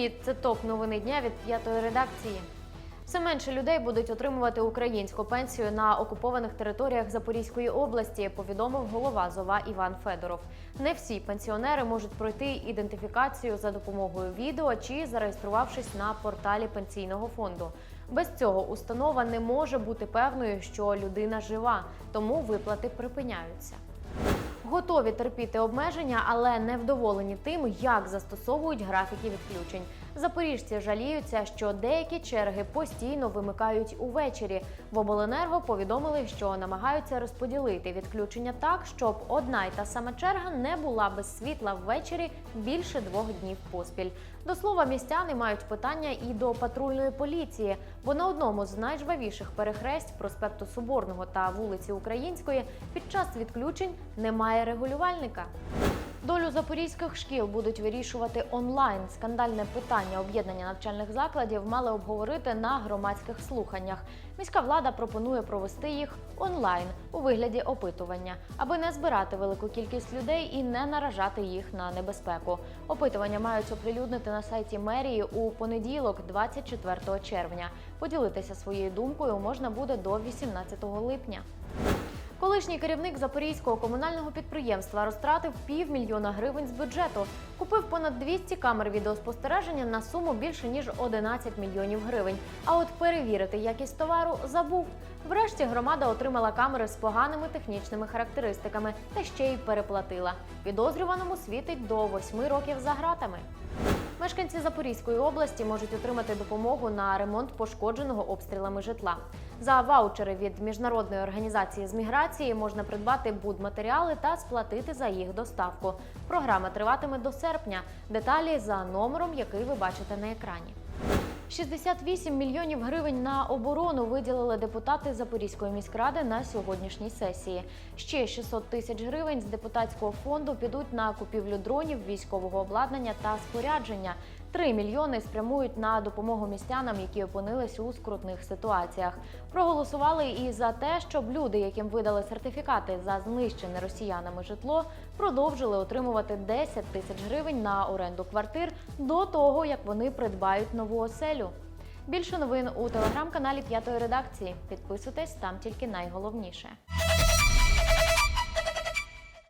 Привіт, це топ новини дня від п'ятої редакції. Все менше людей будуть отримувати українську пенсію на окупованих територіях Запорізької області, повідомив голова ЗОВА Іван Федоров. Не всі пенсіонери можуть пройти ідентифікацію за допомогою відео чи зареєструвавшись на порталі пенсійного фонду. Без цього установа не може бути певною, що людина жива, тому виплати припиняються. Готові терпіти обмеження, але не вдоволені тим, як застосовують графіки відключень. Запоріжці жаліються, що деякі черги постійно вимикають увечері. В обленерго повідомили, що намагаються розподілити відключення так, щоб одна й та сама черга не була без світла ввечері більше двох днів поспіль. До слова, містяни мають питання і до патрульної поліції, бо на одному з найжвавіших перехресть проспекту Соборного та вулиці Української під час відключень немає регулювальника. Долю запорізьких шкіл будуть вирішувати онлайн. Скандальне питання об'єднання навчальних закладів мали обговорити на громадських слуханнях. Міська влада пропонує провести їх онлайн у вигляді опитування, аби не збирати велику кількість людей і не наражати їх на небезпеку. Опитування мають оприлюднити на сайті мерії у понеділок, 24 червня. Поділитися своєю думкою можна буде до 18 липня. Колишній керівник запорізького комунального підприємства розтратив півмільйона гривень з бюджету. Купив понад 200 камер відеоспостереження на суму більше ніж 11 мільйонів гривень. А от перевірити якість товару забув. Врешті громада отримала камери з поганими технічними характеристиками та ще й переплатила. Підозрюваному світить до 8 років за ґратами. Мешканці Запорізької області можуть отримати допомогу на ремонт пошкодженого обстрілами житла. За ваучери від міжнародної організації з міграції можна придбати будматеріали та сплатити за їх доставку. Програма триватиме до серпня. Деталі за номером, який ви бачите на екрані. 68 мільйонів гривень на оборону виділили депутати Запорізької міськради на сьогоднішній сесії. Ще 600 тисяч гривень з депутатського фонду підуть на купівлю дронів, військового обладнання та спорядження. 3 мільйони спрямують на допомогу містянам, які опинились у скрутних ситуаціях. Проголосували і за те, щоб люди, яким видали сертифікати за знищене росіянами житло, продовжили отримувати 10 тисяч гривень на оренду квартир до того, як вони придбають нову оселю. Більше новин у телеграм-каналі П'ятої редакції. Підписуйтесь там тільки найголовніше.